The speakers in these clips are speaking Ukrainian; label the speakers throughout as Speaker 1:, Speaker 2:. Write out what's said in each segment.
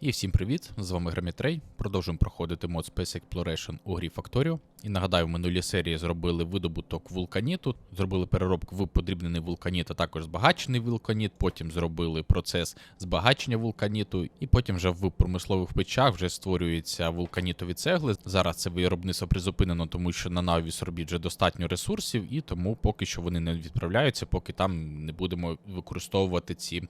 Speaker 1: І всім привіт! З вами Грамітрей. Продовжуємо проходити мод Space Exploration у грі Factorio. І нагадаю, в минулій серії зробили видобуток вулканіту, зробили переробку в подрібнений вулканіт, а також збагачений вулканіт. Потім зробили процес збагачення вулканіту, і потім вже в промислових печах вже створюються вулканітові цегли. Зараз це виробництво призупинено, тому що на Наві Сорбіт вже достатньо ресурсів, і тому поки що вони не відправляються, поки там не будемо використовувати ці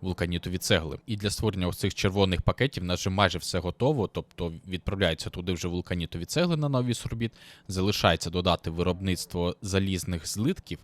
Speaker 1: вулканітові цегли. І для створення цих червоних пакетів в нас вже майже все готово, тобто відправляються туди вже вулканітові цегли на нові сорбіт. Залишається додати виробництво залізних злитків.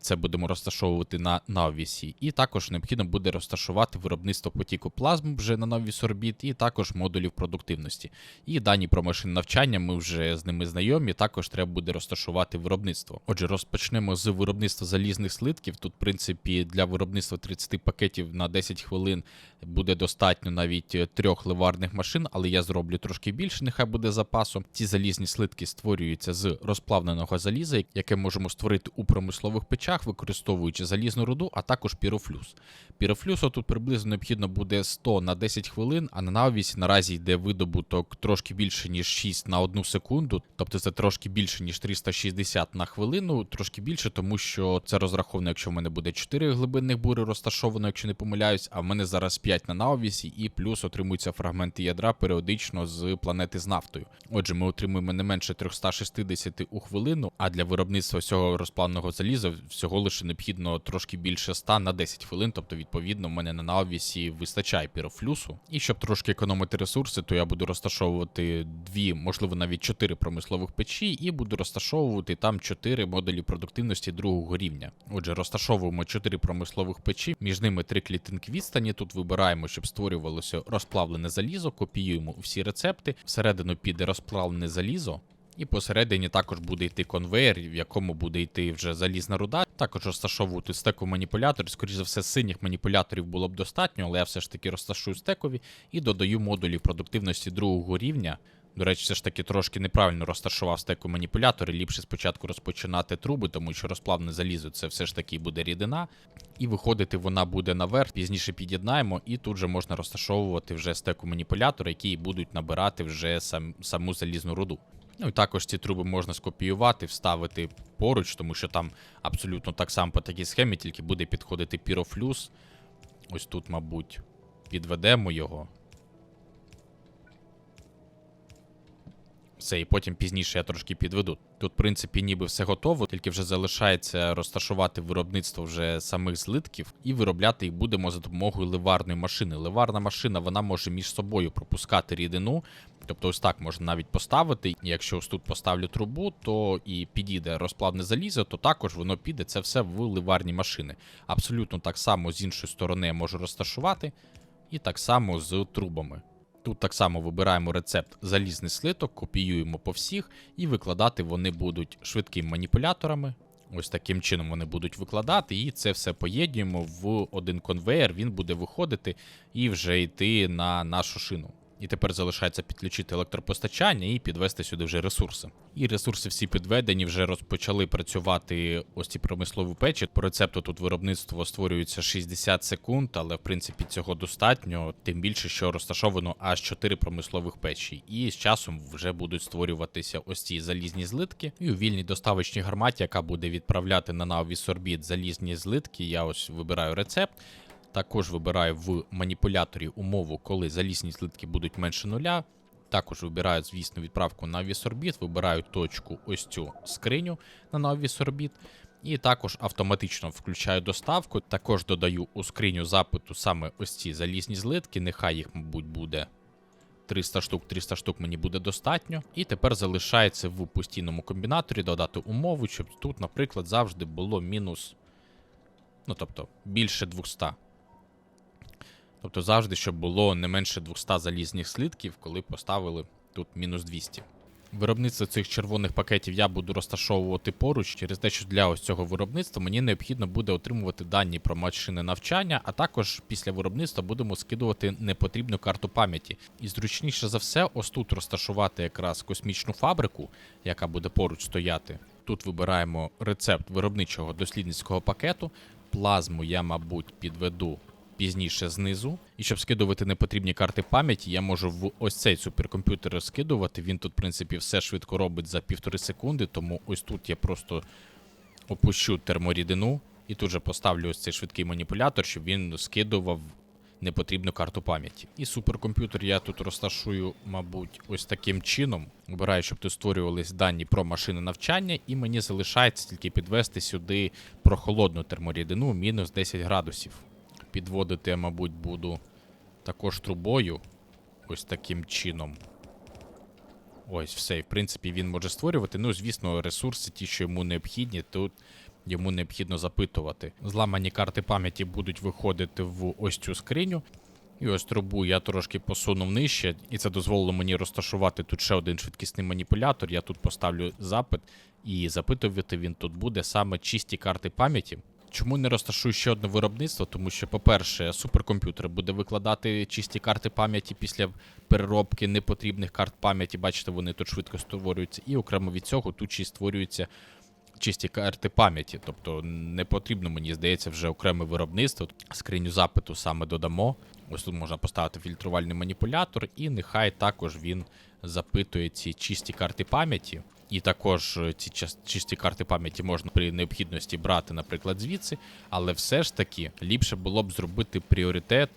Speaker 1: Це будемо розташовувати на навісі. І також необхідно буде розташувати виробництво потіку плазм вже на нові сорбіт, і також модулів продуктивності. І дані про машин навчання ми вже з ними знайомі. Також треба буде розташувати виробництво. Отже, розпочнемо з виробництва залізних слитків. Тут, в принципі, для виробництва 30 пакетів на 10 хвилин буде достатньо навіть е, трьох ливарних машин, але я зроблю трошки більше, нехай буде запасом. Ці залізні слитки створюються з розплавленого заліза, яке можемо створити у промислових печах, використовуючи залізну руду, а також пірофлюс. Пірофлюсу тут приблизно необхідно буде 100 на 10 хвилин, а на навісі наразі йде видобуток трошки більше, ніж 6 на 1 секунду, тобто це трошки більше, ніж 360 на хвилину, трошки більше, тому що це розраховано, якщо в мене буде 4 глибинних бури розташовано, якщо не помиляюсь, а в мене зараз 5 на навісі, і плюс отримуються фрагменти ядра періодично з планети з нафтою. Отже, ми отримуємо не менше 360 у хвилину, а для виробництва всього розплавного заліза всього лише необхідно трошки більше 100 на 10 хвилин, тобто, відповідно, в мене на навісі вистачає пірофлюсу. І щоб трошки економити ресурси, то я буду розташовувати дві, можливо, навіть чотири промислових печі, і буду розташовувати там чотири модулі продуктивності другого рівня. Отже, розташовуємо чотири промислових печі, між ними три клітинки відстані. Тут вибираємо, щоб створювалося розплавлене залізо, копіюємо всі рецепти. Всередину піде розплавлене залізо. І посередині також буде йти конвейер, в якому буде йти вже залізна руда. Також розташовувати стеку маніпуляторів. Скоріше за все, синіх маніпуляторів було б достатньо, але я все ж таки розташую стекові і додаю модулі продуктивності другого рівня. До речі, все ж таки трошки неправильно розташував стеку маніпулятори. Ліпше спочатку розпочинати труби, тому що розплавне залізо це все ж таки буде рідина. І виходити вона буде наверх, пізніше під'єднаємо, і тут же можна розташовувати вже стеку маніпулятора, які будуть набирати вже сам, саму залізну руду. Ну і також ці труби можна скопіювати, вставити поруч, тому що там абсолютно так само по такій схемі, тільки буде підходити пірофлюс. Ось тут, мабуть, підведемо його. Все, і потім пізніше я трошки підведу. Тут, в принципі, ніби все готово, тільки вже залишається розташувати виробництво вже самих злитків і виробляти їх будемо за допомогою ливарної машини. Ливарна машина вона може між собою пропускати рідину. Тобто, ось так можна навіть поставити. Якщо ось тут поставлю трубу, то і підійде розплавне залізо, то також воно піде це все в ливарні машини. Абсолютно так само з іншої сторони я можу розташувати, і так само з трубами. Тут так само вибираємо рецепт залізний слиток, копіюємо по всіх, і викладати вони будуть швидкими маніпуляторами. Ось таким чином вони будуть викладати, і це все поєднуємо в один конвейер. Він буде виходити і вже йти на нашу шину. І тепер залишається підключити електропостачання і підвести сюди вже ресурси. І ресурси всі підведені, вже розпочали працювати ось ці промислові печі. По рецепту тут виробництво створюється 60 секунд, але в принципі цього достатньо, тим більше, що розташовано аж 4 промислових печі. І з часом вже будуть створюватися ось ці залізні злитки. І у вільній доставочній гарматі, яка буде відправляти на наві сорбіт залізні злитки, я ось вибираю рецепт. Також вибираю в маніпуляторі умову, коли залізні злитки будуть менше нуля. Також вибираю, звісно, відправку на вісорбіт, вибираю точку ось цю скриню на навісорбіт. І також автоматично включаю доставку. Також додаю у скриню запиту саме ось ці залізні злитки. Нехай їх, мабуть, буде 300 штук, 300 штук мені буде достатньо. І тепер залишається в постійному комбінаторі додати умову, щоб тут, наприклад, завжди було мінус. Ну, тобто, більше 200. Тобто завжди, щоб було не менше 200 залізних слідків, коли поставили тут мінус 200. Виробництво цих червоних пакетів я буду розташовувати поруч через те, що для ось цього виробництва мені необхідно буде отримувати дані про машини навчання, а також після виробництва будемо скидувати непотрібну карту пам'яті. І зручніше за все, ось тут розташувати якраз космічну фабрику, яка буде поруч стояти. Тут вибираємо рецепт виробничого дослідницького пакету. Плазму я, мабуть, підведу пізніше знизу. І щоб скидувати непотрібні карти пам'яті, я можу в ось цей суперкомп'ютер скидувати. Він тут, в принципі, все швидко робить за півтори секунди, тому ось тут я просто опущу терморідину і тут же поставлю ось цей швидкий маніпулятор, щоб він скидував непотрібну карту пам'яті. І суперкомп'ютер я тут розташую, мабуть, ось таким чином. Обираю, щоб тут створювались дані про машини навчання, і мені залишається тільки підвести сюди прохолодну терморідину мінус 10 градусів. Підводити я, мабуть, буду також трубою. Ось таким чином. Ось все. І в принципі він може створювати. Ну, звісно, ресурси, ті, що йому необхідні, тут йому необхідно запитувати. Зламані карти пам'яті будуть виходити в ось цю скриню. І ось трубу я трошки посунув нижче, і це дозволило мені розташувати тут ще один швидкісний маніпулятор. Я тут поставлю запит, і запитувати він тут буде саме чисті карти пам'яті. Чому не розташую ще одне виробництво? Тому що, по-перше, суперкомп'ютер буде викладати чисті карти пам'яті після переробки непотрібних карт пам'яті. Бачите, вони тут швидко створюються, і окремо від цього тут ще створюються чисті карти пам'яті. Тобто не потрібно, мені здається, вже окреме виробництво. Скриню запиту саме додамо. Ось тут можна поставити фільтрувальний маніпулятор, і нехай також він запитує ці чисті карти пам'яті. І також е, ці чисті карти пам'яті можна при необхідності брати, наприклад, звідси. Але все ж таки ліпше було б зробити пріоритет,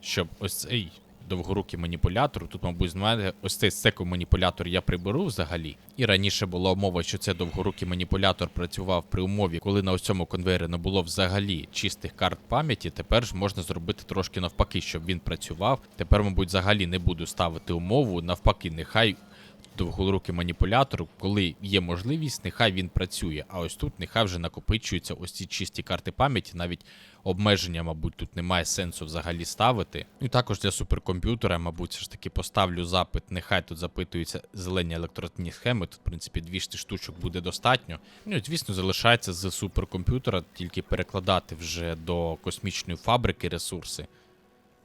Speaker 1: щоб ось цей довгорукий маніпулятор, тут, мабуть, знаєте, ось цей секу маніпулятор я приберу взагалі. І раніше була умова, що це довгорукий маніпулятор працював при умові, коли на ось цьому конвейері не було взагалі чистих карт пам'яті. Тепер ж можна зробити трошки навпаки, щоб він працював. Тепер, мабуть, взагалі не буду ставити умову. Навпаки, нехай довгорукий маніпулятор, коли є можливість, нехай він працює. А ось тут нехай вже накопичуються ось ці чисті карти пам'яті. Навіть обмеження, мабуть, тут немає сенсу взагалі ставити. Ну і також для суперкомп'ютера, мабуть, все ж таки поставлю запит. Нехай тут запитуються зелені електронні схеми. Тут, в принципі, 200 штучок буде достатньо. Ну звісно, залишається з суперкомп'ютера тільки перекладати вже до космічної фабрики ресурси.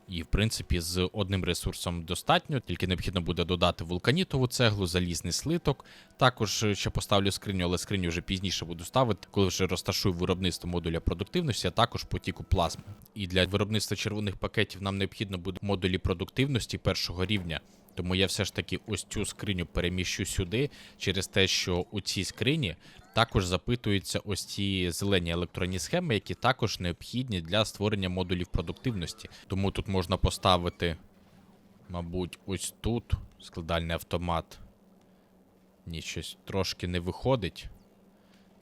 Speaker 1: І, в принципі, з одним ресурсом достатньо, тільки необхідно буде додати вулканітову цеглу, залізний слиток. Також е, ще поставлю скриню, але скриню вже пізніше буду ставити, коли вже розташую виробництво модуля продуктивності, а також потіку плазми. І для виробництва червоних пакетів нам необхідно буде модулі продуктивності першого рівня. Тому я все ж таки ось цю скриню переміщу сюди через те, що у цій скрині також запитуються ось ці зелені електронні схеми, які також необхідні для створення модулів продуктивності. Тому тут можна поставити, мабуть, ось тут складальний автомат. Ні, щось трошки не виходить.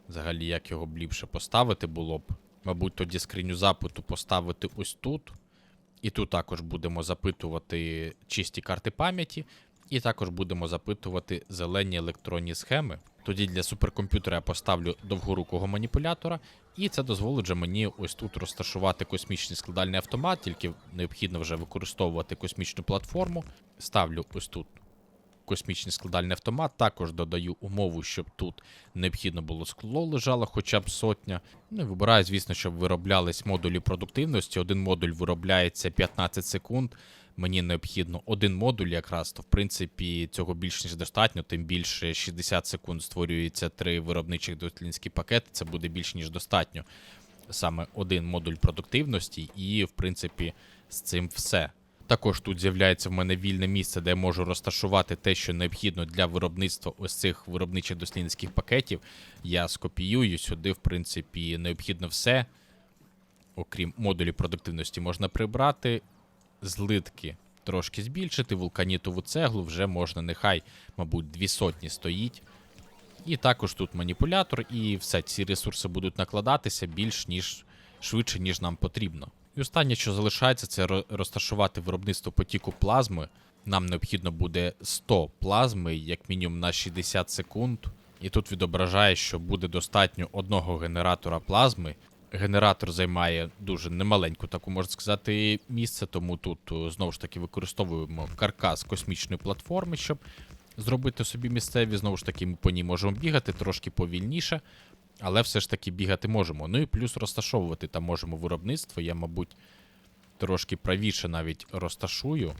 Speaker 1: Взагалі, як його б ліпше поставити було б. Мабуть, тоді скриню запиту поставити ось тут. І тут також будемо запитувати чисті карти пам'яті, і також будемо запитувати зелені електронні схеми. Тоді для суперкомп'ютера я поставлю довгорукого маніпулятора, і це дозволить же мені ось тут розташувати космічний складальний автомат, тільки необхідно вже використовувати космічну платформу. Ставлю ось тут космічний складальний автомат. Також додаю умову, щоб тут необхідно було скло лежало хоча б сотня. Ну і вибираю, звісно, щоб вироблялись модулі продуктивності. Один модуль виробляється 15 секунд. Мені необхідно один модуль якраз, то в принципі цього більш ніж достатньо, тим більше 60 секунд створюється три виробничих дослідницькі пакети. Це буде більш ніж достатньо. Саме один модуль продуктивності, і в принципі з цим все. Також тут з'являється в мене вільне місце, де я можу розташувати те, що необхідно для виробництва ось цих виробничих дослідницьких пакетів. Я скопіюю сюди, в принципі, необхідно все. Окрім модулів продуктивності, можна прибрати. Злитки трошки збільшити, вулканітову цеглу вже можна, нехай, мабуть, дві сотні стоїть. І також тут маніпулятор, і все, ці ресурси будуть накладатися більш ніж швидше, ніж нам потрібно. І останнє, що залишається, це розташувати виробництво потіку плазми. Нам необхідно буде 100 плазми, як мінімум на 60 секунд. І тут відображає, що буде достатньо одного генератора плазми. Генератор займає дуже немаленьку, таку можна сказати, місце, тому тут знову ж таки використовуємо каркас космічної платформи, щоб зробити собі місцеві. Знову ж таки, ми по ній можемо бігати трошки повільніше, але все ж таки бігати можемо. Ну і плюс розташовувати там можемо виробництво. Я, мабуть, трошки правіше навіть розташую.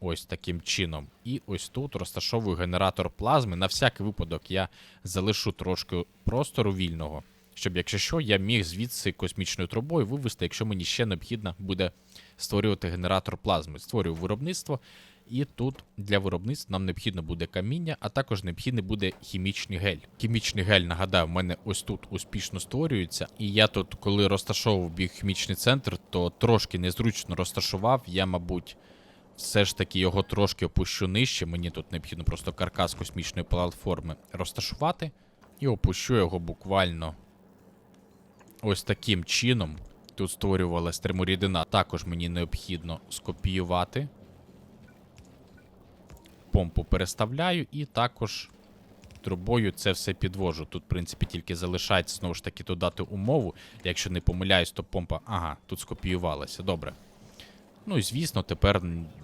Speaker 1: Ось таким чином. І ось тут розташовую генератор плазми. На всякий випадок я залишу трошки простору вільного. щоб, якщо що, я міг звідси космічною трубою вивести, якщо мені ще необхідно буде створювати генератор плазми. Створюю виробництво, і тут для виробництва нам необхідно буде каміння, а також необхідний буде хімічний гель. Хімічний гель, нагадаю, в мене ось тут успішно створюється. І я тут, коли розташовував біохімічний центр, то трошки незручно розташував. Я, мабуть, все ж таки його трошки опущу нижче. Мені тут необхідно просто каркас космічної платформи розташувати. І опущу його буквально ось таким чином. Тут створювалась терморідина. Також мені необхідно скопіювати. Помпу переставляю і також трубою це все підвожу. Тут, в принципі, тільки залишається знову ж таки додати умову. Якщо не помиляюсь, то помпа. Ага, тут скопіювалася. Добре. Ну і звісно, тепер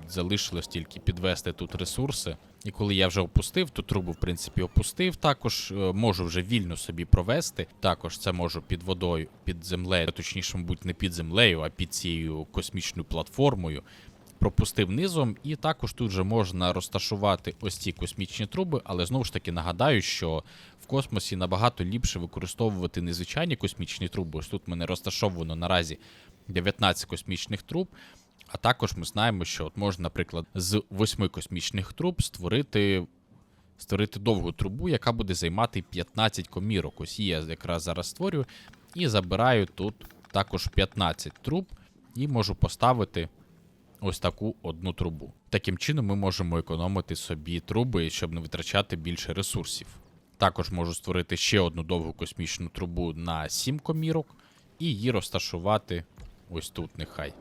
Speaker 1: залишилось тільки підвести тут ресурси. І коли я вже опустив, ту трубу, в принципі, опустив. Також е, можу вже вільно собі провести. Також це можу під водою, під землею, точніше, мабуть, не під землею, а під цією космічною платформою. Пропустив низом, і також тут же можна розташувати ось ці космічні труби, але знову ж таки нагадаю, що в космосі набагато ліпше використовувати незвичайні космічні труби. Ось тут мене розташовано наразі 19 космічних труб. А також ми знаємо, що от можна, наприклад, з восьми космічних труб створити, створити довгу трубу, яка буде займати 15 комірок. Ось я якраз зараз створюю. І забираю тут також 15 труб, і можу поставити ось таку одну трубу. Таким чином ми можемо економити собі труби, щоб не витрачати більше ресурсів. Також можу створити ще одну довгу космічну трубу на 7 комірок і її розташувати ось тут нехай.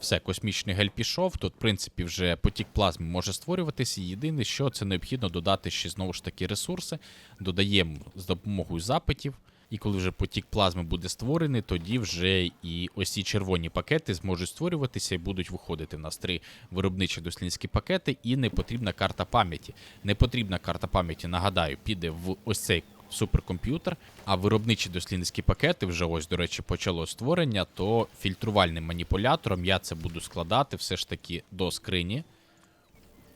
Speaker 1: Все, космічний гель пішов. Тут, в принципі, вже потік плазми може створюватися. Єдине, що це необхідно додати ще знову ж таки ресурси. Додаємо з допомогою запитів. І коли вже потік плазми буде створений, тоді вже і ось ці червоні пакети зможуть створюватися і будуть виходити в нас три виробничі дослідницькі пакети, і не потрібна карта пам'яті. Не потрібна карта пам'яті, нагадаю, піде в ось цей суперкомп'ютер, а виробничі дослідницькі пакети вже ось, до речі, почало створення, то фільтрувальним маніпулятором я це буду складати все ж таки до скрині.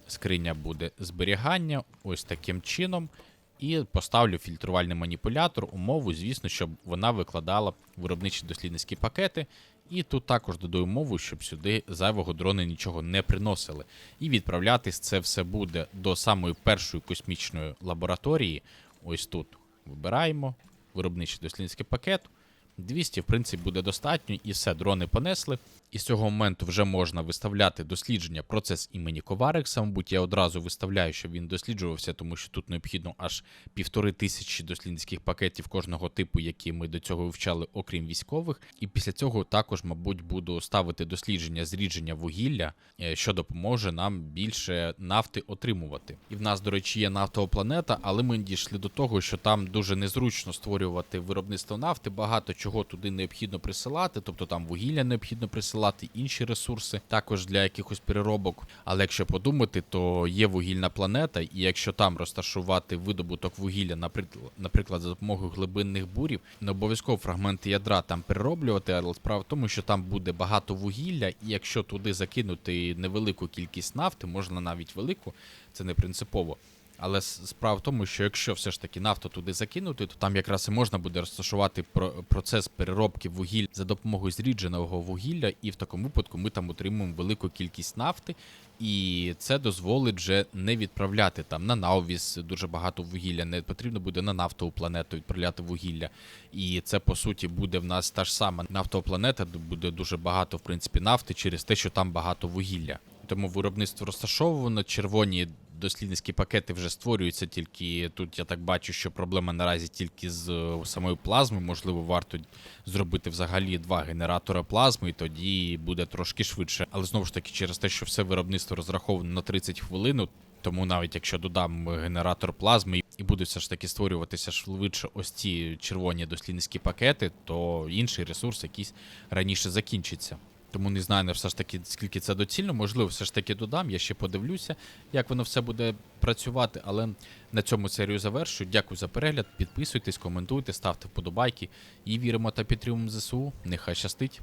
Speaker 1: Скриня буде зберігання ось таким чином. І поставлю фільтрувальний маніпулятор, умову, звісно, щоб вона викладала виробничі дослідницькі пакети. І тут також додаю умову, щоб сюди зайвого дрони нічого не приносили. І відправлятись це все буде до самої першої космічної лабораторії. Ось тут вибираємо виробничий дослідницький пакет. 200, в принципі, буде достатньо, і все, дрони понесли. І з цього моменту вже можна виставляти дослідження процес імені Коварикса. Мабуть, я одразу виставляю, щоб він досліджувався, тому що тут необхідно аж півтори тисячі дослідницьких пакетів кожного типу, які ми до цього вивчали, окрім військових. І після цього також, мабуть, буду ставити дослідження зрідження вугілля, е, що допоможе нам більше нафти отримувати. І в нас, до речі, є нафтова планета, але ми дійшли до того, що там дуже незручно створювати виробництво нафти. Багато чого туди необхідно присилати, тобто там вугілля необхідно присилати, інші ресурси, також для якихось переробок. Але якщо подумати, то є вугільна планета, і якщо там розташувати видобуток вугілля, наприклад, за допомогою глибинних бурів, не обов'язково фрагменти ядра там перероблювати, але справа в тому, що там буде багато вугілля, і якщо туди закинути невелику кількість нафти, можна навіть велику, це не принципово. Але справа в тому, що якщо все ж таки нафту туди закинути, то там якраз і можна буде розташувати про- процес переробки вугілля за допомогою зрідженого вугілля, і в такому випадку ми там отримуємо велику кількість нафти, і це дозволить вже не відправляти там на наувіз дуже багато вугілля. Не потрібно буде на нафтову планету відправляти вугілля. І це по суті буде в нас та ж сама нафтова планета, де буде дуже багато в принципі нафти через те, що там багато вугілля. Тому виробництво розташовано, червоні дослідницькі пакети вже створюються, тільки тут я так бачу, що проблема наразі тільки з е, самою плазмою. Можливо, варто зробити взагалі два генератори плазми, і тоді буде трошки швидше. Але знову ж таки, через те, що все виробництво розраховано на 30 хвилин, тому навіть якщо додам генератор плазми і будуть все ж таки створюватися швидше ось ці червоні дослідницькі пакети, то інший ресурс якийсь раніше закінчиться. Тому не знаю, не все ж таки, скільки це доцільно. Можливо, все ж таки додам. Я ще подивлюся, як воно все буде працювати. Але на цьому серію завершую. Дякую за перегляд. Підписуйтесь, коментуйте, ставте вподобайки. І віримо та підтримуємо ЗСУ. Нехай щастить.